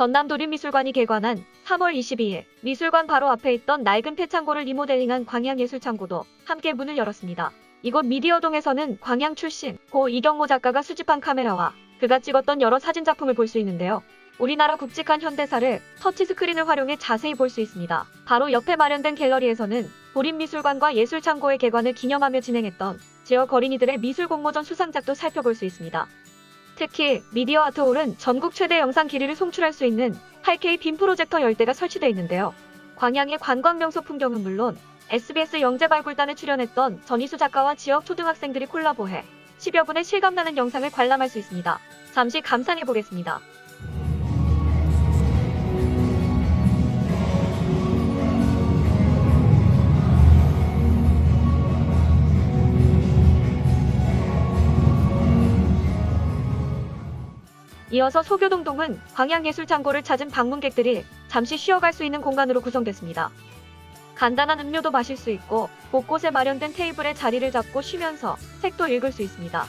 전남 도림미술관이 개관한 3월 22일 미술관 바로 앞에 있던 낡은 폐창고를 리모델링한 광양예술창고도 함께 문을 열었습니다. 이곳 미디어동에서는 광양 출신 고 이경모 작가가 수집한 카메라와 그가 찍었던 여러 사진 작품을 볼 수 있는데요. 우리나라 굵직한 현대사를 터치 스크린을 활용해 자세히 볼 수 있습니다. 바로 옆에 마련된 갤러리에서는 도림미술관과 예술창고의 개관을 기념하며 진행했던 지역 어린이들의 미술 공모전 수상작도 살펴볼 수 있습니다. 특히 미디어 아트홀은 전국 최대 영상 길이를 송출할 수 있는 8K 빔 프로젝터 10대가 설치되어 있는데요. 광양의 관광 명소 풍경은 물론 SBS 영재발굴단에 출연했던 전희수 작가와 지역 초등학생들이 콜라보해 10여 분의 실감나는 영상을 관람할 수 있습니다. 잠시 감상해 보겠습니다. 이어서 소교동동은 광양예술창고를 찾은 방문객들이 잠시 쉬어갈 수 있는 공간으로 구성됐습니다. 간단한 음료도 마실 수 있고 곳곳에 마련된 테이블에 자리를 잡고 쉬면서 책도 읽을 수 있습니다.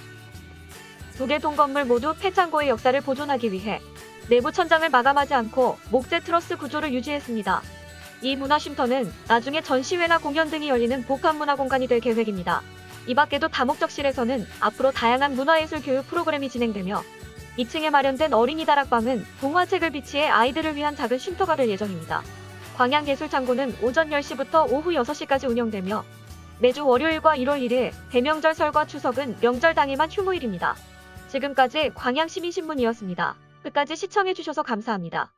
두 개 동건물 모두 폐창고의 역사를 보존하기 위해 내부 천장을 마감하지 않고 목재 트러스 구조를 유지했습니다. 이 문화쉼터는 나중에 전시회나 공연 등이 열리는 복합문화 공간이 될 계획입니다. 이 밖에도 다목적실에서는 앞으로 다양한 문화예술 교육 프로그램이 진행되며 2층에 마련된 어린이 다락방은 동화책을 비치해 아이들을 위한 작은 쉼터가 될 예정입니다. 광양예술창고는 오전 10시부터 오후 6시까지 운영되며 매주 월요일과 1월 1일 대명절 설과 추석은 명절 당일만 휴무일입니다. 지금까지 광양시민신문이었습니다. 끝까지 시청해주셔서 감사합니다.